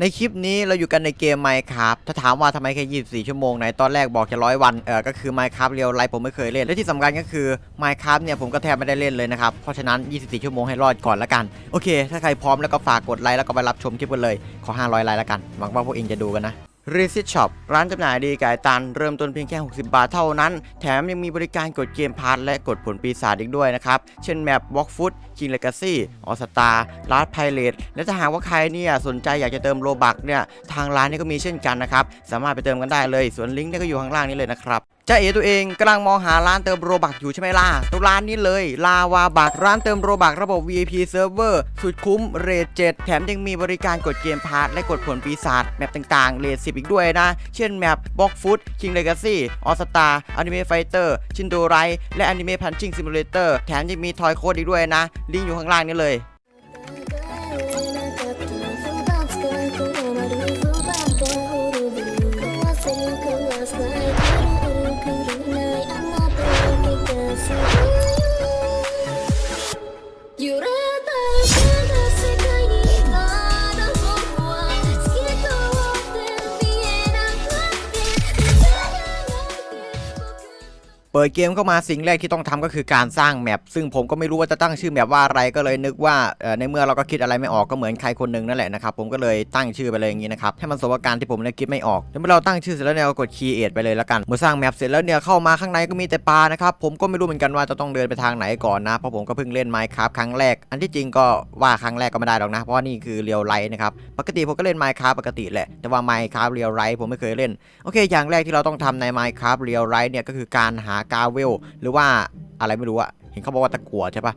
ในคลิปนี้เราอยู่กันในเกม Minecraft ถ้าถามว่าทำไมแค่ 24 ชั่วโมงในตอนแรกบอกจะร้อยวัน เออก็คือ Minecraft เรียวไลฟ์ผมไม่เคยเล่น และที่สำคัญก็คือ Minecraft เนี่ยผมก็แทบไม่ได้เล่นเลยนะครับ เพราะฉะนั้น 24 ชั่วโมงให้รอดก่อนละกัน โอเค ถ้าใครพร้อมแล้วก็ฝากกดไลค์แล้วก็ไปรับชมคลิปกันเลย ขอ 500 ไลค์ละกัน หวังว่าพวกเองจะดูกันนะ r e s i t Shop ร้านจำหน่ายดีกายตัน เริ่มต้นเพียงแค่ 60 บาทเท่านั้น แถมยังมีบริการกดเกมพาร์ทและกดผลปีศาจอีกด้วยนะครับ เช่นแมป Walk Foot King Legacy All Star Last Pirate และถ้าหากว่าใครเนี่ยสนใจอยากจะเติมโลบักเนี่ยทางร้านนี่ก็มีเช่นกันนะครับ สามารถไปเติมกันได้เลยส่วนลิงก์เนี่ยก็อยู่ข้างล่างนี้เลยนะครับ จ้าเอตัวเองกำลังมองหาร้านเติมโรบักอยู่ใช่ไหมล่ะตัวร้านนี้เลย ลาวาบักร้านเติมโรบักระบบ VIP Server สุดคุ้มเรท7แถมยังมีบริการกดเกมพาร์ทและกดผลปีศาจแมปต่างๆ เรท10อีกด้วยนะ เช่นแมปบ็อกฟุตคิงเลกาซี่ออสตาอนิเมะไฟเตอร์ชินโดไรและอนิเมะพันชิงซิมูเลเตอร์แถมยังมีทอยโค้ดอีกด้วยนะ ลิงก์อยู่ข้างล่างนี้เลย ปิดเกมเข้ามาสิ่งแรกที่ต้องทำก็คือการสร้างแมปซึ่งผมก็ไม่รู้ว่าจะตั้งชื่อแมปว่าอะไรก็เลยนึกว่าในเมื่อเราก็คิดอะไรไม่ออกก็เหมือนใครคนหนึ่งนั่นแหละนะครับผมก็เลยตั้งชื่อไปเลยอย่างนี้นะครับให้มันสมกับการที่ผมเนี่ยคิดไม่ออกแล้วเมื่อเราตั้งชื่อเสร็จแล้วเนี่ยก็กด create ไปเลยละกันเมื่อสร้างแมปเสร็จแล้วเนี่ยเข้ามาข้างในก็มีแต่ปลานะครับผมก็ไม่รู้เหมือนกันว่าจะต้องเดินไปทางไหนก่อนนะเพราะผมก็เพิ่งเล่น Minecraft ครั้งแรก อันที่จริงก็ว่าครั้งแรกก็ไม่ได้หรอกนะเพราะนี่คือเรียลไลท์นะครับปกติผมก็เล่น Minecraft ปกติแหละแต่ว่า Minecraft เรียลไลท์ผมไม่เคยเล่นโอเค อย่างแรกที่เราต้องทำใน Minecraft Real Life เนี่ยก็คือการหากาเวล หรือว่าอะไรไม่รู้อะเห็นเขาบอกว่าตะกั่วใช่ปะ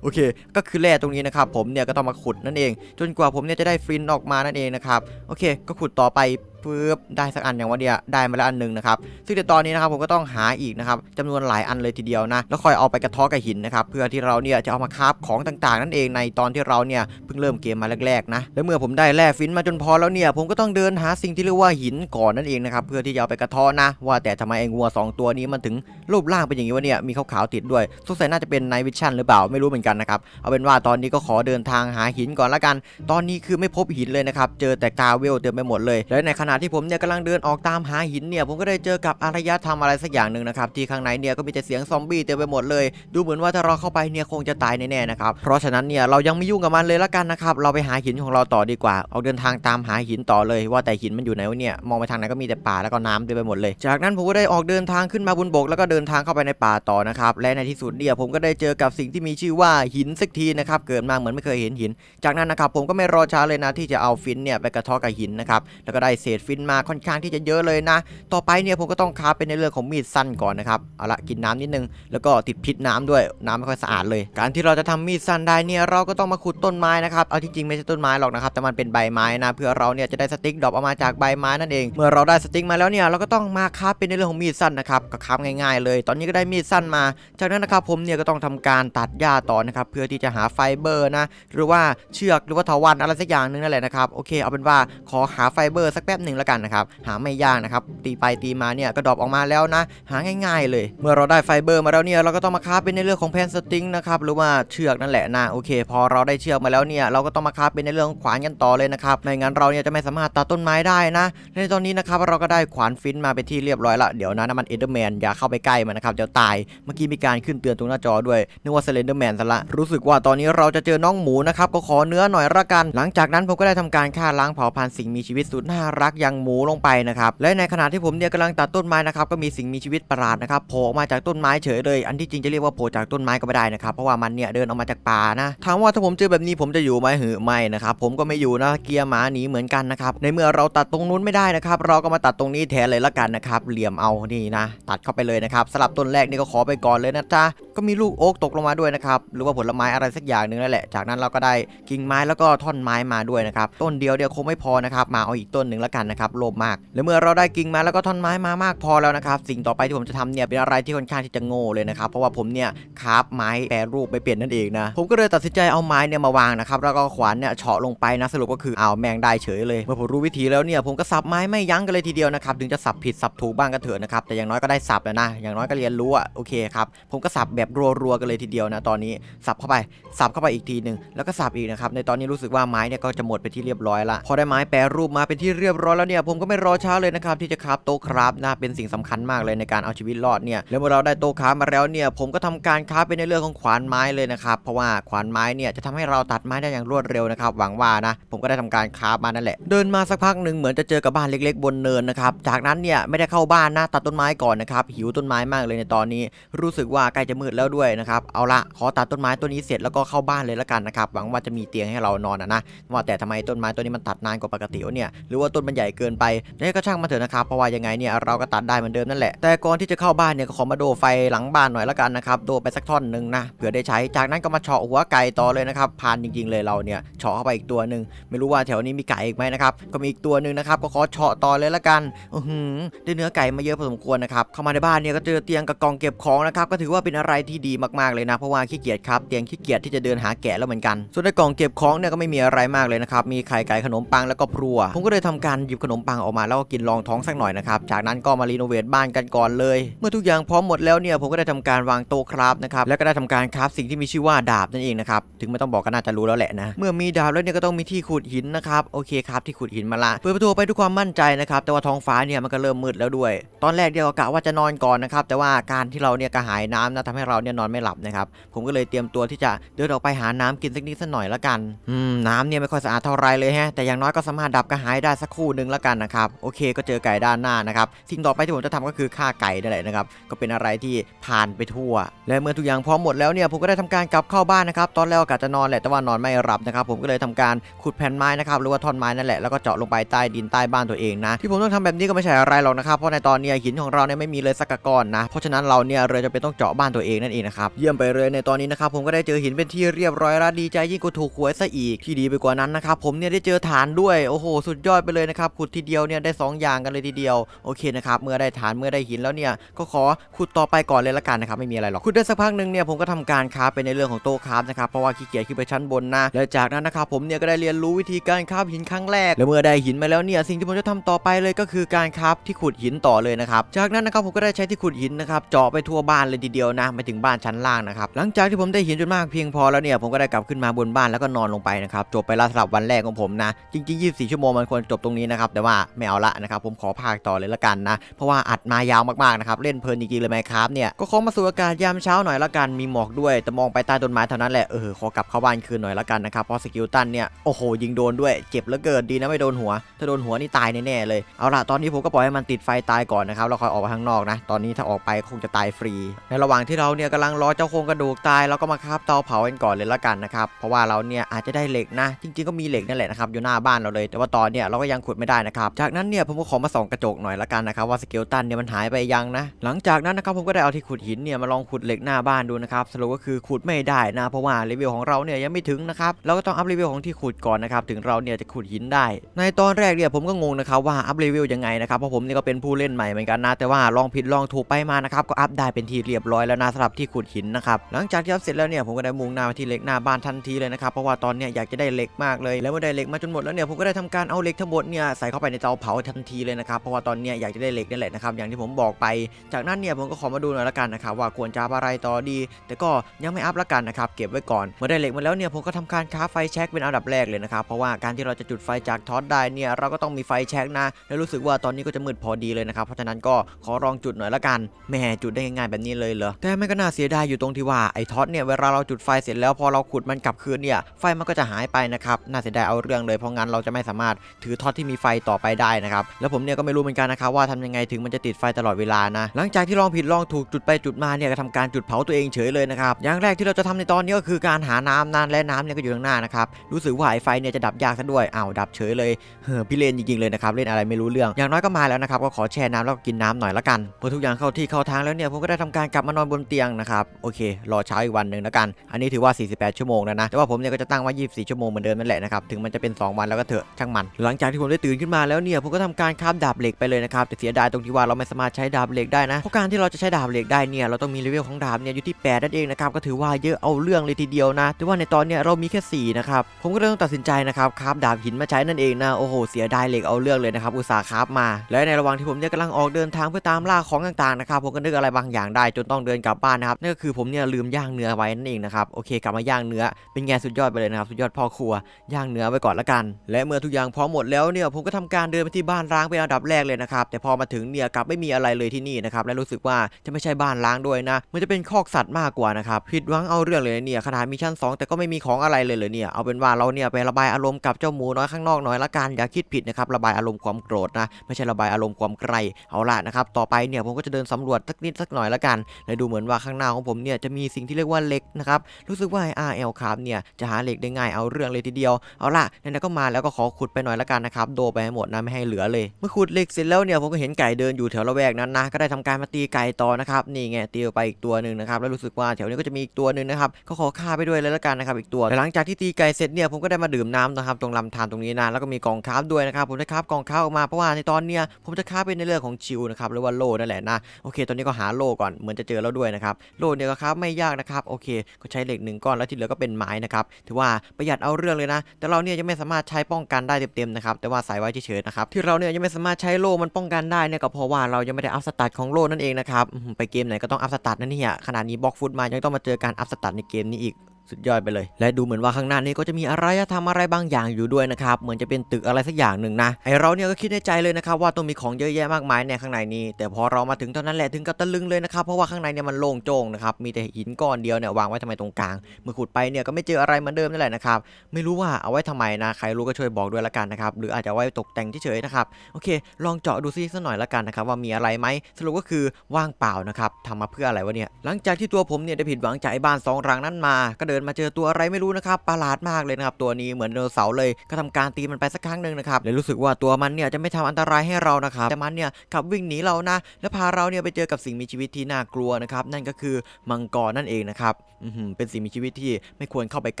โอเค ก็คือแร่ตรงนี้นะครับผมเนี่ยก็ต้องมาขุดนั่นเอง จนกว่าผมเนี่ยจะได้ฟินออกมานั่นเองนะครับ โอเค ก็ขุดต่อไปปึ๊บได้สักอันอย่างว่าเนี่ยได้มาแล้วอันหนึ่งนะครับซึ่งในตอนนี้นะครับผมก็ต้องหาอีกนะครับจำนวนหลายอันเลยทีเดียวนะแล้วคอยเอาไปกระทาะกับหินนะครับเพื่อที่เราเนี่ยจะเอามาคาฟของต่างๆ นั่นเองในตอนที่เราเนี่ยเพิ่งเริ่มเกมมาแรกๆนะและเมื่อผมได้แร่ฟินมาจนพอแล้วเนี่ยผมก็ต้องเดินหาสิ่งที่เรียกว่าหินก่อนนั่นเองนะครับเพื่อที่จะเอาไปกระทาะนะว่าแต่ทำไมไอ้งัวสองตัวนี้มันถึงรูปร่างเป็นอย่างนี้วะเนี่ยมีขาวๆติดด้วยสงสัยน่าจะเป็นไนวิชั่นหรือเปล่าไม่รู้เหมือนกันนะครับเอาเป็นว่าตอนนี้ก็ขอเดินทางหาหินก่อนละกัน ตอนนี้คือไม่พบหินเลยนะครับเจอแต่กาเวลเต็มไปหมดเลยและในขณะณะที่ผมเนี่ยกำลังเดินออกตามหาหินเนี่ยผมก็ได้เจอกับอารยธรรมอะไรสักอย่างหนึ่งนะครับที่ข้างในเนี่ยก็มีแต่เสียงซอมบี้เต็มไปหมดเลย ดูเหมือนว่าถ้าเราเข้าไปเนี่ยคงจะตายแน่ๆนะครับเพราะฉะนั้นเนี่ยเรายังไม่ยุ่งกับมันเลยละกันนะครับเราไปหาหินของเราต่อดีกว่า เอาเดินทางตามหาหินต่อเลย ว่าแต่หินมันอยู่ไหนวะเนี่ยมองไปทางไหนก็มีแต่ป่าแล้วก็น้ำเต็มไปหมดเลย จากนั้นผมก็ได้ออกเดินทางขึ้นมาบนบก แล้วก็เดินทางเข้าไปในป่าต่อนะครับและในที่สุดเนี่ยผมก็ได้เจอกับสิ่งที่มีชื่อว่าหินสักทีนะครับเกิดมาเหมือนไม่เคยเห็นหิน จากนั้นนะครับผมก็ไม่รอช้าเลยนะที่จะเอาฟินเนี่ยไปกระทาะกับหินนะครับแล้วก็ได้เศษฟินมาค่อนข้างที่จะเยอะเลยนะ ต่อไปเนี่ยผมก็ต้องคาเป็นในเรื่องของมีดสั้นก่อนนะครับเอาละกินน้ำนิดนึงแล้วก็ติดพิษน้ำด้วยน้ำไม่ค่อยสะอาดเลย การที่เราจะทำมีดสั้นได้เนี่ยเราก็ต้องมาขุดต้นไม้นะครับเอาที่จริงไม่ใช่ต้นไม้หรอกนะครับแต่มันเป็นใบไม้นะเพื่อเราเนี่ยจะได้สติ๊กดรอปออกมาจากใบไม้นั่นเอง เมื่อเราได้สติ๊กมาแล้วเนี่ยเราก็ต้องมาคาเป็นในเรื่องของมีดสั้นนะครับก็คาง่ายๆเลย ตอนนี้ก็ได้มีดสั้นมา จากนั้นนะครับผมเนี่ยก็ต้องทำการตัดหญ้าต่อนะครับเพื่อที่จะหาไฟเบอร์นะหรือว่าเชือกหรือว่าเถาวัลย์อะไรสักอย่างนึงนั่นแหละนะครับโอเคเอาเป็นว่าขอหาไฟเบอร์สักแป๊บนึ่งแล้วกันนะครับ หาไม่ยากนะครับ ตีไปตีมาเนี่ยก็ดรอปออกมาแล้วนะ หาง่าย ๆ เลย เมื่อเราได้ไฟเบอร์มาแล้วเนี่ยเราก็ต้องมาคาฟเป็นในเรื่องของแพนสติงนะครับหรือว่าเชือกนั่นแหละนะโอเค พอเราได้เชือกมาแล้วเนี่ยเราก็ต้องมาคาฟเป็นในเรื่องของขวานกันต่อเลยนะครับไม่งั้นเราเนี่ยจะไม่สามารถตัดต้นไม้ได้นะในตอนนี้นะครับเราก็ได้ขวานฟินมาเป็นที่เรียบร้อยละเดี๋ยวนะน้ำมันเอเดอร์แมนอย่าเข้าไปใกล้มันนะครับเดี๋ยวตายเมื่อกี้มีการขึ้นเตือนตรงหน้าจอด้วยนึกว่าเซเลนเดอร์แมนซะละรู้สึกว่าตอนนี้เราจะเจอน้องหมูนะครับก็ขอเนื้อหน่อยละกัน หลังจากนั้นผมก็ได้ทำการฆ่าล้างเผ่าพันธุ์สิ่งมีชีวิตสุดน่ารักอย่างหมูลงไปนะครับ และในขณะที่ผมเนี่ยกำลังตัดต้นไม้นะครับก็มีสิ่งมีชีวิตประหลาดนะครับโผล่ออกมาจากต้นไม้เฉยเลย อันที่จริงจะเรียกว่าโผล่จากต้นไม้ก็ไม่ได้นะครับ เพราะว่ามันเนี่ยเดินออกมาจากป่านะ ถามว่าถ้าผมเจอแบบนี้ผมจะอยู่ไหมหือไม่นะครับ ผมก็ไม่อยู่นะ เกียร์หมาหนีเหมือนกันนะครับ ในเมื่อเราตัดตรงนู้นไม่ได้นะครับ เราก็มาตัดตรงนี้แทนเลยละกันนะครับ เหลี่ยมเอานี่นะ ตัดเข้าไปเลยนะครับสลับต้นแรกนี่ก็ขอไปก่อนเลยนะจ๊ะ ก็มีลูกโอ๊กตกลงมาด้วยนะครับ หรือว่าผลไม้อะไรสักอย่างหนึ่งนั่นแหละ จากนั้นเราก็ได้กิ่งไม้แล้วก็ท่อนไม้มาด้วยนะครับ ต้นเดียวเดียวคงไม่พอนะครับ มาเอาอีกต้นหนึ่งละกันนะครับโลภมาก และเมื่อเราได้กิ่งม้แล้วก็ท่อนไม้มามากพอแล้วนะครับ สิ่งต่อไปที่ผมจะทำเนี่ยเป็นอะไรที่ค่อนข้างที่จะโง่เลยนะครับเพราะว่าผมเนี่ยคาฟไม้แปรรูปไปเปลี่ยนนั่นเองนะผมก็เลยตัดสินใจเอาไม้เนี่ยมาวางนะครับแล้วก็ขวานเนี่ยเฉาะลงไปนะสรุปก็คือเอาวแมงได้เฉยเลยเมื่อผมรู้วิธีแล้วเนี่ยผมก็สับไม้ไม่ยั้งกันเลยทีเดียวนะครับถึงจะสับผิดสับถูกบ้างก็เถอะนะครับแต่อย่างน้อยก็ได้สับแล้วนะ อย่างน้อยก็เรียนรู้อะโอเคครับผมก็สับแบบรัวๆกันเลยทีเดียวนะตอนนี้สับเข้าไปสับเข้าไปอีกทีหนึ่งแล้วก็สับอีกนะครับในตอนนี้รู้สึกว่าไม้เนี่ยก็จะหมดไปที่เรียบร้อยละพอได้ไม้แปรรูปมาเป็นที่เรียบร้อยแล้วเนี่ยผมก็ไม่รอช้าเลยนะครับที่จะคราฟโต๊ะคราฟนะเป็นสิ่งสำคัญมากเลยในการเอาชีวิตรอดเนี่ยแล้วเมื่อเราได้โต๊ะคราฟมาแล้วเนี่ยผมก็ทำการคราฟไปในเรื่องของขวานไม้เลยนะครับเพราะว่าขวานไม้เนี่ยจะทำให้เราตัดไม้ได้อย่างรวดเร็วนะครับหวังว่านะผมก็ได้ทำการคราฟมานั่นแหละ เดินมาสักพักหนึ่งเหมือนจะเจอกับบ้านเล็ก ๆ บนเนินนะครับจากนั้นเนี่ยไม่ได้เข้าบ้านนะตัดต้นไม้ก่อนนะครับหิวต้นไม้มากเลยในตอนนี้ รู้สึกว่าใกล้จะมืดแล้วด้วยนะครับเอาละขอตัดต้นไม้ต้นนี้เสร็จแล้วก็เข้าบ้านเลยละกันนะครับหวังว่าจะมีเตียงให้เรานอนนะว่าแต่ทำไมต้นไม้ต้นนี้มันตัดนานกว่าปกติวะเนี่ยหรือว่าต้นมันใหญ่เกินไปนี่ก็ช่างมาเถอะนะครับเพราะว่ายังไงเนี่ยเราก็ตัดได้เหมือนเดิมนั่นแหละแต่ก่อนที่จะเข้าบ้านเนี่ยก็ขอมาโดไฟหลังบ้านหน่อยละกันนะครับโดไปสักท่อนหนึ่งนะเผื่อได้ใช้จากนั้นก็มาเฉาะหัวไก่ต่อเลยนะครับพานจริง ๆ เลยเราเนี่ยเฉาะเข้าไปอีกตัวหนึ่งไม่รู้ว่าแถวนี้มีไก่อีกไหมนะครับก็มีอีกตัวหนึ่งนะครับก็ขอเฉาะต่อเลยละกันอือหือได้เนื้อไก่มาเยอะพอสมควรนะครับเข้ามาในบ้านเนี่ยก็เจอเตียงกับกองเก็บของนะครับก็ถือว่าเป็นอะไรที่ดีมากๆเลยนะเพราะว่าขี้เกียจครับเตียงขี้เกียจที่จะเดินหาแกะแล้วเหมือนกัน ส่วนในกล่องเก็บของเนี่ยก็ไม่มีอะไรมากเลยนะครับมีไข่ไก่ขนมปังแล้วก็พรัวผมก็เลยทำการหยิบขนมปังออกมาแล้วก็กินรองท้องสักหน่อยนะครับ จากนั้นก็มารีโนเวทบ้านกันก่อนเลย เมื่อทุกอย่างพร้อมหมดแล้วเนี่ยผมก็ได้ทำการวางโต๊ะคราฟนะครับแล้วก็ได้ทำการคราฟสิ่งที่มีชื่อว่าดาบนั่นเองนะครับถึงไม่ต้องบอกก็น่าจะรู้แล้วแหละนะเมื่อมีดาบแล้วเนี่ยก็ต้องมีที่ขุดหินนะครับโอเคครับที่ขุดหินมาละเปิดประตูไปด้วยความมั่นใจนะครับแต่ว่าท้องฟ้าเนี่ยมันก็เริ่มมืดแล้วด้วย ตอนแรกเดียวกะว่าจะนอนก่อนนะครับแต่ว่าการที่เราเนี่ยกระหายน้ำนะทำให้เราเนี่ยนอนไม่หลับนะครับผมก็เลยเตรียมตัวที่จะเดินออกไปหาน้ำกินสักนิดสักหน่อยละกันอืมน้ำเนี่ยไม่ค่อยสะอาดเท่าไรเลยฮะแต่อย่างน้อยก็สามารถดับกระหายได้สักครู่นึ่งละกันนะครับโอเค ก็เจอไก่ด้านหน้านะครับสิ่งต่อไปที่ผมจะทำก็คือฆ่าไก่นั่นแหละนะครับก็เป็นอะไรที่ผ่านไปทั่ว และเมื่อทุกอย่างพร้อมหมดแล้วเนี่ยผมก็ได้ทำการกลับเข้าบ้านนะครับตอนแรกกะจะนอนแหละแต่ว่านอนไม่หลับนะครับผมก็เลยทำการขุดแผ่นไม้นะครับหรือว่าท่อนไม้นั่นแหละแล้วก็เจาะลงไปใต้ดินใต้บ้านตัวเองนะที่ผมต้องทำแบบนี้ก็ไม่ใช่อะไรหรอกนะครับเพราะในตอนนี้หินของเราเนี่ยไม่มีเลยสักก้อนนะเพราะฉะนั้นเราเนี่ยเลยจะเป็นต้องเจาะบ้านตัวเองนั่นเองนะครับเยี่ยมไปเลยในตอนนี้นะครับผมก็ได้เจอหินเป็นที่เรียบร้อยแล้วดีใจยิ่งกว่าถูกหวยซะอีกที่ดีไปกว่านั้นนะครับผมเนี่ยได้เจอฐานด้วยโอ้โหสุดยอดไปเลยนะครับขุดทีเดียวเนี่ยได้สองอย่างกันเลยทีเดียวโอเคนะครับเมื่อได้ฐานเมื่อได้หินแล้วเนี่ยก็ขอขุดต่อไปก่อนเลยละกันนะครับไม่มีอะไรหรอกขุดได้สักพักหนึ่งเนี่ยผมก็ทำการคราฟไปในเรื่องของโต๊ะคราฟนะครับเพราะว่าขี้เกียจขึ้นไปชั้นบนนะแล้วจากนั้นนะครับผมเนี่ยก็ได้เรียนรู้วิธีการคราฟหินครั้งแรกแล้วเมื่อได้หินมาแล้วเนี่ยสิ่งที่ผมจะทำต่อไปเลยก็คือการคราฟที่ขุดหินต่อเลยนะครับจากนั้นนะครับผมก็ได้ใช้ที่ขุดหินนะครับเจาะไปทั่วบ้านเลยทีเดียวนะไปถึงบ้านชั้นล่างนะครับหลังจากที่ผมได้หินจนมากเพียงพอแล้วเนี่ยผมก็ได้กลับขึ้นมาบนบ้านแล้วก็นอนลงไปนะครับจบไปแล้วสำหรับวันแรกของผมนะจริงๆ 24 ชั่วโมงมันควรจบตรงนี้นะครับแต่ว่าไม่เอาละนะครับผมขอพากต่อเลยละกันนะ เพราะว่าอัดมายาวมากๆนะครับเล่นเพลินจริงๆเลยไหมครับเนี่ยก็ขอมาสู่อากาศยามเช้าหน่อยละกันมีหมอกด้วยแต่มองไปใต้ต้นไม้เท่านั้นแหละเออขอกลับเข้าบ้านคืนหน่อยละกันนะครับเพราะสกิลตันเนี่ยโอ้โหยิงโดนด้วยเจ็บเหลือเกินดีนะไม่โดนหัว ถ้าโดนหัวนี่ตายแน่ๆเลยเอาละตอนนี้ผมก็ปล่อยให้มันติดไฟตายก่อนนะครับแล้วค่อยออกมาข้างนอกนะ ตอนนี้ถ้าออกไปคงจะตายฟรี ในระหว่างที่เราเนี่ยกำลังรอเจ้าโครงกระดูกตายเราก็มาคาบเตาเผากันก่อนเลยละกันนะครับเพราะว่าเราเนี่ยอาจจะได้เหล็กนะ จริงๆก็มีเหล็กนั่นแหละนะครับอยู่หน้าบ้านเราเลย แต่ว่าตอนเนี่ยเราก็ยังขุดไม่ได้นะครับจากนั้นเนี่ยผมก็ขอมาส่องกระจกหน่อยละกันนะครับว่าสเกลตันเนี่ยมันหายไปยังนะ หลังจากนั้นนะครับผมก็ได้เอาที่ขุดหินเนี่ยมาลองขุดเหล็กหน้าบ้านดูนะครับสรุปก็คือขุดไม่ได้นะเพราะว่าเลเวลของเราเนี่ยยังไม่ถึงนะครับเราก็ต้องอัพเลเวลของที่ขุดก่อนนะครับถึงเราเนี่ยจะขุดหินได้ ในตอนแรกเนี่ยผมก็งงนะครับว่าอัพเลเวลยังไงนะครับเพราะผมเนี่ยก็เป็นผู้เล่นใหม่เหมือนกันนะแต่ว่าลองผิดลองถูกไปมานะครับก็อัพได้เป็นทีเรียบร้อยแล้วนะสำหรับที่ขุดหินนะครับหลังจากที่อัพเสร็จแล้วเนี่ยผมก็ได้มุ่งหน้าไปที่เหล็กหน้าบ้านทันทีเลยนะครับเพราะว่าตอนเนี้ยอยากจะได้เหล็กมากเลย แล้วเมื่อได้เหล็กมาจนหมดแล้วเนี่ยผมก็ได้ทำการเอาเหล็กทั้งหมดเนี่ยใส่เข้าไปในเตาเผาทันทีเลยนะครับเพราะว่าตอนนี้อยากจะได้เหล็กนั่นแหละนะครับอย่างที่ผมบอกไป จากนั้นเนี่ยผมก็ขอมาดูหน่อยละกันนะครับว่าควรจะอะไรต่อดี แต่ก็ยังไม่อัพละกันนะครับเก็บไว้ก่อนเมื่อได้เหล็กมาแล้วเนี่ยผมก็ทำการค้าไฟแช็กเป็นอันดับแรกเลยนะครับเพราะว่าการที่เราจะจุดไฟจากท็อตได้เนี่ยเราก็ต้องมีไฟแช็กนะและรู้สึกว่าตอนนี้ก็จะมืดพอดีเลยนะครับเพราะฉะนั้นก็ขอลองจุดหน่อยละกันแม่จุดได้ง่ายๆแบบนี้เลยเหรอแต่ไมันก็น่าเสียดายอยู่ตรงที่ว่าไอ้ท็อตเนี่ยเวลาเราจุดไฟเสร็จแล้วพอเราขุดมันกลับคืนเนี่ยไฟมันก็จะหายไปนะครับน่าเสียดายเอาเรื่องเลยเพราะงั้นเราจะไม่สามารถถือท็อตที่มีไฟต่อไปได้นะครับแล้วผมเนี่ยก็ไม่รู้เหมือนกันนะครับว่าทำยังไงถึงมันจะติดไฟตลอดเวลานะ หลังจากที่ลองผิดลองถูกจุดไปจุดมาเนี่ยก็ทำการจุดเผาตัวเองเฉยเลยนะครับอย่างแรกที่เราจะทำในตอนนี้ก็คือการหาน้ำนานและน้ำเนี่ยก็อยู่ข้างหน้านะครับรู้สึกว่าไอ้ไฟเนี่ยจะดับยากซะด้วยอ้าวดับเฉยเลยเฮ้อพี่เลนจริงๆเลยนะครับเล่นอะไรไม่รู้เรื่องอย่างน้อยก็มาแล้วนะครับก็ขอแช่น้ำแล้วก็กินน้ำหน่อยละกันพอทุกอย่างเข้าที่เข้าทางแล้วเนี่ยผมก็ได้ทำการกลับมานอนบนเตียงนะครับโอเค รอเช้าอีกวันหนึ่งแล้วกัน อันนี้ถือว่า 48 ชั่วโมงแล้วนะแต่ว่าผมเนี่ยก็จะตั้งว่า 24 ชั่วโมงเหมือนเดิมนั่นแหละนะครับถึงมันจะเป็น 2 วันแล้วก็เถอะช่างมัน หลังจากที่ผมได้ตื่นขึ้นมาแล้วเนี่ยผมก็ทำการคาบดาบเหล็กไปเลยนะครับแต่เสียดายตรงที่ว่าเราไม่สามารถใช้ดาบเหล็กได้นะเพราะการที่เราจะใช้ดาบเหล็กได้เนี่ยเราต้องมีเลเวลของดาบเนี่ยอยู่ที่8นั่นเองนะครับก็ถือว่าเยอะเอาเรื่องเลยทีเดียวนะแต่ว่าในตอนเนี้ยเรามีแค่สี่นะครับผมก็เลยต้องตัดสินใจนะครับคาบดาบหินมาใช้นั่นเองนะโอ้โหเสียดายเหล็กเอาเรื่องเลยนะครับอุตส่าห์คาบมา และในระหว่างที่ผมเนี่ยกำลังออกเดินทางเพื่อตามล่าของต่างๆนะครับผมก็นึกอะไรบางอย่างได้จนต้องเดินกลับบ้านนะครับนั่นก็คือผมเนี่ยลืมย่างเนื้อไว้นั่นเองนะครับโอเคกลับมาย่างเนื้อเป็นไงสุดยอดไปเลยนะครับสุดยอดพ่อครัวย่างเนื้อไว้ก่อนละกัน และเมื่อทุกอย่างพร้อมหมดแล้วเนี่ยผมก็ทำการเดินไปที่บ้านร้างเป็นอันดับแรกเลยนะครับ แต่พอมาถึงเนี่ยกลับไม่มีอะไรเลยที่นี่นะครับ และรู้สึกว่าจะไม่ใช่บ้านร้างด้วยนะ มันจะเป็นคอกสัตว์มากกว่านะครับผิดหวังเอาเรื่องเลยเนี่ยขนาดมีชั้น 2 แต่ก็ไม่มีของอะไรเลยเลยเนี่ย เอาเป็นว่าเราเนี่ยไประบายอารมณ์กับเจ้าหมูน้อยข้างนอกหน่อยละกัน อย่าคิดผิดนะครับ ระบายอารมณ์ความโกรธนะ ไม่ใช่ระบายอารมณ์ความใครเอาละนะครับ ต่อไปเนี่ยผมก็จะเดินสำรวจสักนิดสักหน่อยละกัน และดูเหมือนว่าข้างหน้าของผมเนี่ยจะมีสิ่งที่เรียกว่าเหล็กนะครับ รู้สึกว่าไอ้ RL ครับเนี่ยจะหาเหล็กได้ง่ายเอาเรื่องเลยทีเดียว เอาละไหนๆก็มาแล้วก็ขอขุดไปหน่อยละกันนะครับโดไปให้หมดนะไม่ให้เหลือเลย เมื่อขุดเหล็กเสร็จแล้วเนี่ยผมก็เห็นไก่เดินอยู่แถวละแวกนั้นนะก็ได้ทำการมาตีไก่ต่อนะครับนี่ไงตีไปอีกตัวหนึ่งนะครับแล้วรู้สึกว่าแถวนี้ก็จะมีอีกตัวหนึ่งนะครับก็ขอฆ่าไปด้วยเลยละกันนะครับอีกตัวหลังจากที่ตีไก่เสร็จเนี่ยผมก็ได้มาดื่มน้ำนะครับตรงลำธารตรงนี้นะแล้วก็มีกองค้าฟด้วยนะครับผมได้ค้าฟกองค้าฟออกมาเพราะว่าในตอนเนี้ยผมจะค้าฟเป็นในเรื่องของชิวนะครับหรือว่าโล่นั่นแหละนะโอเค ตอนนี้ก็หาโล่ก่อนเหมือนจะเจอแล้วด้วยนะครับโลเนี่ยก็คาบไม่ยากนะครับโอเค ก็ใช้เหล็กหนึ่งก้อนแล้วที่เหลือก็เป็นไม้นะครับถือว่าประหยัดเอาเรื่องเลยนะ แต่เราเนี่ยยังไม่สามารถใช้ป้องกันได้เต็มๆนะครับแต่ว่าสาไว้เฉยๆนะครับที่เราเนี่ยยังไม่สามารถใช้โล่มันป้องกันได้เนี่ยก็เพราะว่าเรายังไม่ได้อัพสตัตของโล่นั่นเองนะครับไปเกมไหนก็ต้องอัพสตัตนั่นเนี่ยขนาดนี้บล็อกฟุตมายังต้องมาเจอการอัพสตัตในเกมนี้อีก สุดยอดไปเลย และดูเหมือนว่าข้างหน้านี้ก็จะมีอารยธรรมอะไรบางอย่างอยู่ด้วยนะครับ เหมือนจะเป็นตึกอะไรสักอย่างหนึ่งนะ ไอเราเนี่ยก็คิดในใจเลยนะครับว่าต้องมีของเยอะแยะมากมายในข้างในนี้ แต่พอเรามาถึงเท่านั้นแหละถึงกับตะลึงเลยนะครับ เพราะว่าข้างในเนี่ยมันโล่งโจ้งนะครับ มีแต่หินก้อนเดียวเนี่ยวางไว้ทำไมตรงกลาง เมื่อขุดไปเนี่ยก็ไม่เจออะไรเหมือนเดิมนั่นแหละนะครับ ไม่รู้ว่าเอาไว้ทำไมนะ ใครรู้ก็ช่วยบอกด้วยละกันนะครับ หรืออาจจะไว้ตกแต่งเฉยๆนะครับ โอเค ลองเจาะดูซิสักหน่อยละกันนะครับว่ามีอะไรไหมสรุปก็คือว่างเปล่านะครับทำมาเพื่ออะไรวะเนี่ย หลังจากที่ตัวผมเนี่ยได้ผิดหวังจากไอ้บ้านสองรังนั้นมาก็เดินมาเจอตัวอะไรไม่รู้นะครับประหลาดมากเลยนะครับตัวนี้เหมือนไดโนเสาร์เลยก็ทำการตีมันไปสักครั้งหนึ่งนะครับเลยรู้สึกว่าตัวมันเนี่ยจะไม่ทำอันตรายให้เรานะครับแต่มันเนี่ยกลับวิ่งหนีเรานะและพาเราเนี่ยไปเจอกับสิ่งมีชีวิตที่น่ากลัวนะครับนั่นก็คือมังกรนั่นเองนะครับอือหือเป็นสิ่งมีชีวิตที่ไม่ควรเข้าไปใ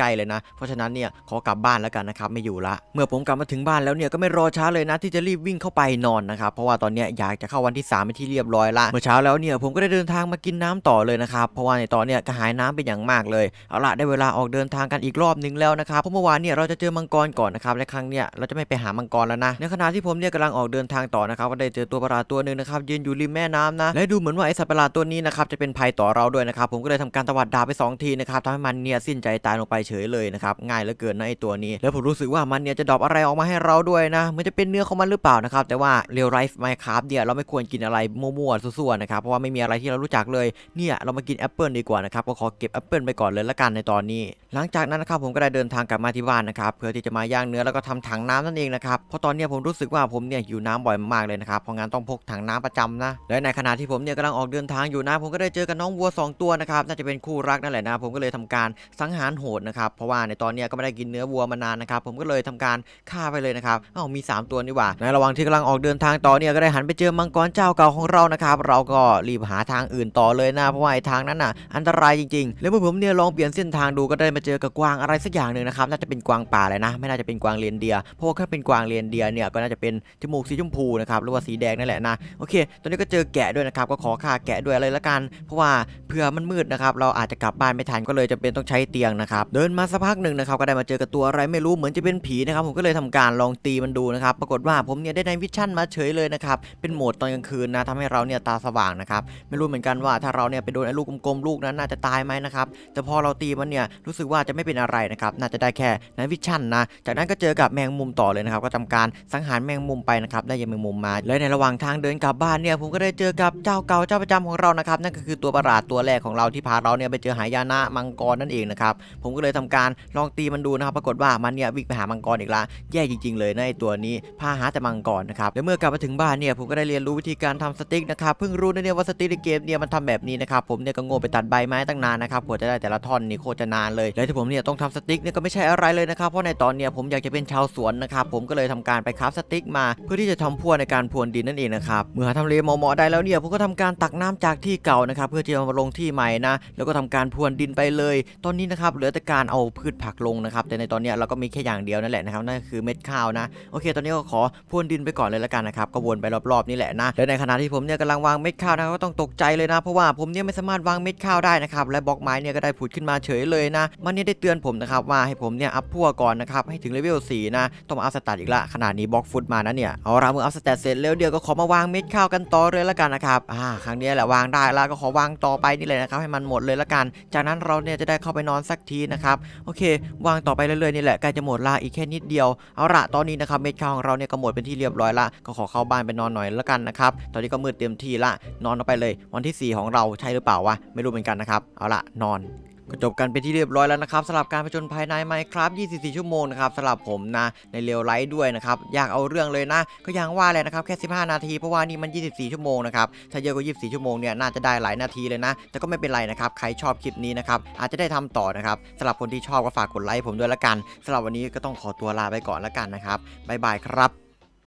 กล้เลยนะ เพราะฉะนั้นเนี่ยขอกลับบ้านแล้วกันนะครับไม่อยู่ละ เมื่อผมกลับมาถึงบ้านแล้วเนี่ยก็ไม่รอช้าเลยนะที่จะรีบวิ่งเข้าไปนอนนะครับเพราะว่าตอนนี้อยากจะเข้าวันที่3ามเป็นที่เรียบร้อยละเมื่อเช้าแล้วเนี่ยผมก็ได้เดินทางมากินน้ำต่อเลยนะครับเพราะว่าในตอนเนี้ยกระหายน้ำเป็นอย่างมากเลยเอาละได้เวลาออกเดินทางกันอีกรอบหนึงแล้วนะครับเพราะเมื่อวานเนี่ยเราจะเจอมังกรก่อนนะครับและครั้งเนี้ยเราจะไม่ไปหามังกรแล้วนะในขณะที่ผมเนี่ยกำลังออกเดินทางต่อนะครับก็ได้เจอตัวประหลาดตัวหนึ่งนะครับยืนอยู่ริมแม่น้ำนะและดูเหมือนว่าไอสัตว์ประหลาดตัวนี้นะครับจะเป็นภัยต่อเราด้วยนะครับผมก็เลยทำการตวัดดาบไปสองทีนะครับทำให้มันเนี่ยสิ้นใจตายลงไปเฉยเลยนะครับง่ายเหลือเกินนะไอตัวนี้ แล้วผมรู้สึกว่ามันเนี่ยจะดรอปอะไรออกมาให้เราด้วยนะมันจะเป็นเนื้อของมันหรือเปล่านะครับแต่ว่าเรียลไลฟ์ไมค์ครับเนี่ยเราไม่ควรกินอะไรมั่วๆซั่วๆนะครับเพราะว่าไม่มีอะไรที่เรารู้จักเลยเนี่ยเรามากินแอปเปิลดีกว่านะครับก็ขอเก็บแอปเปิลไปก่อนเลยละกันในตอนนี้ หลังจากนั้นนะครับผมก็ได้เดินทางกลับมาที่บ้านนะครับเพื่อที่จะมาย่างเนื้อแล้วก็ทำถังน้ำนั่นเองนะครับเพราะตอนนี้ผมรู้สึกว่าผมเนี่ยหิวน้ำบ่อยมากๆเลยนะครับเพราะงั้นต้องพกถังน้ำประจำนะและในขณะที่ผมเนี่ยกำลังออกเดินทางอยู่นะผมก็ได้เจอกับน้องวัวสองตัวนะครับน่าจะเป็นคู่รักนั่นแหละนะผมก็เลยทำการสังหารโหดนะครับเพราะว่าในตอนนี้ก็ไม่ได้กินเนื้อวัวมานานนะครับผมก็เลยทำการฆ่าไปเลยนะครับอ้าวมี 3 ตัวนี่หว่าในระหว่างที่กำลังออกเดินทางต่อเนี่ยก็ได้หันไปเจอมังกรเจ้าเก่าของเรานะครับเราก็รีบหาทางอื่นต่อเลยนะเพราะว่าไอ้ทางนั้นน่ะอันตรายจริงๆ แล้วเมื่อผมเนี่ยลองเปลี่ยนเส้นทางทางดูก็ได้มาเจอกับกวางอะไรสักอย่างหนึ่งนะครับน่าจะเป็นกวางป่าเลยนะ ไม่น่าจะเป็นกวางเรนเดียเพราะว่าถ้าเป็นกวางเรนเดียเนี่ยก็น่าจะเป็นจมูกสีชมพูนะครับหรือว่าสีแดงนั่นแหละนะโอเค ตอนนี้ก็เจอแกะด้วยนะครับก็ขอฆ่าแกะด้วยเลยละกัน เพราะว่าเผื่อมันมืดนะครับเราอาจจะกลับบ้านไม่ทันก็เลยจะเป็นต้องใช้เตียงนะครับเดินมาสักพักหนึ่งนะครับก็ได้มาเจอกับตัวอะไรไม่รู้เหมือนจะเป็นผีนะครับผมก็เลยทำการลองตีมันดูนะครับปรากฏว่าผมเนี่ยได้ในวิชั่นมาเฉยเลยนะครับเป็นโหมดตอนกลางคืนนะทำให้เราเนี่ยตาสว่างนะครับไม่รู้เหมือนกันว่าถ้าเราเนี่ยไปโดนไอ้ลูกกลมๆลูกนั้นน่าจะตายไหมนะครับแต่พอเราตีมันเนี่ยรู้สึกว่าจะไม่เป็นอะไรนะครับน่าจะได้แค่ในวิชั่นนะจากนั้นก็เจอกับแมงมุมต่อเลยนะครับก็ทำการสังหารแมงมุมไปนะครับได้ยังแมงมุมมาและในระหว่างทางเดินกลับบ้านเนี่ยผมก็ได้เจอกับเจ้าเก่าเจ้าประจำของเรานะครับนั่นก็คือตัวประหลาดตัวแรกของเราที่พาเราเนี่ยไปเจอหายานะมังกรนั่นเองนะครับผมก็เลยทำการลองตีมันดูนะครับปรากฏว่ามันเนี่ยวิ่งไปหามังกรอีกละแย่จริง ๆ เลยนะไอตัวนี้พาหาแต่มังกรนะครับและเมื่อกลับมาถึงบ้านเนี่ยผมก็ได้เรียนรู้วิธีการทำสติ๊กนะครับเพิ่งรู้นะเนี่ยว่าสติ๊กในเกมเนี่ยมันทำแบบนี้นะครับผมเนี่ยก็โง่ไปตัดใบไม้ตั้งนานนะครับกว่าจะได้แต่ละท่อนนี่โคตรจะนานเลยและที่ผมเนี่ยต้องทำสติ๊กเนี่ยก็ไม่ใช่อะไรเลยนะครับเพราะในตอนเนี้ยผมอยากจะเป็นชาวสวนนะครับผมก็เลยทำการไปคราฟสติ๊กมา เพื่อที่จะทำพั่วในการพรวนดินนั่นเองนะครับเมื่อหาทำเลเหมาะๆได้แล้วเนี่ยผมก็ทำการตักน้ำจากที่เก่านะครับเพื่อที่จะมาลงที่ใหม่นะแล้วก็ทำการพรวนดินไปเลย ตอนนี้นะครับเหลือแต่การเอาพืชผักลงนะครับแต่ในตอนเนี้ยเราก็มีแค่อย่างเดียวนั่นแหละนะครับนั่นคือเม็ดข้าวนะโอเค ตอนนี้ก็ขอพรวนดินไปก่อนเลยละกันนะครับก็วนไปรอบๆนี่แหละนะและในขณะที่ผมเนี่ยกำลังวางเม็ดข้าวนะก็ต้องตกใจเลยนะ เพราะว่าผมเนี่ยไม่สามารถวางเม็ดข้าวได้นะครับและบล็อกไม้เนี่ยก็ได้ผุดขึ้นมาเฉยเลยนะ มันเนี่ยได้เตือนผมนะครับว่าให้ผมเนี่ยอัพพัวก่อนนะครับให้ถึงเลเวล4นะต้องมาอัพสแตทอีกละขนาดนี้บล็อกฟุตมานะเนี่ยเอาละเมื่ออัพสแตทเสร็จแล้วเดี๋ยวก็ขอมาวางเม็ดข้าวกันต่อเลยละกันนะครับอ่าครั้งนี้แหละวางได้แล้วก็ขอวางต่อไปนี่เลยนะครับให้มันหมดเลยละกัน จากนั้นเราเนี่ยจะได้เข้าไปนอนสักทีนะครับโอเค วางต่อไปเรื่อยๆนี่แหละใกล้จะหมดละอีกแค่นิดเดียวเอาละตอนนี้นะครับเม็ดข้าวของเราเนี่ยก็หมดเป็นที่เรียบร้อยละก็ขอเข้าบ้านไปนอนหน่อยละกันนะครับตอนนี้ก็มืดเต็มที่ละนอนไปเลย วันที่ 4 ของเราใช่หรือเปล่าวะไม่รู้เหมือนกันนะครับเอาละนอน ก็จบกันเป็นที่เรียบร้อยแล้วนะครับสำหรับการผจญภัยในไมครับ24 ชั่วโมงนะครับสำหรับผมนะในเรียวไลท์ด้วยนะครับอยากเอาเรื่องเลยนะ ก็ยังว่าแหละนะครับแค่ 15 นาทีเพราะว่านี่มัน 24 ชั่วโมงนะครับถ้าเยอะกว่า 24 ชั่วโมงเนี่ยน่าจะได้หลายนาทีเลยนะ แต่ก็ไม่เป็นไรนะครับใครชอบคลิปนี้นะครับอาจจะได้ทำต่อนะครับสำหรับคนที่ชอบก็ฝากกดไลค์ผมด้วยละกันสำหรับวันนี้ก็ต้องขอตัวลาไปก่อนละกันนะครับบ๊ายบายครับ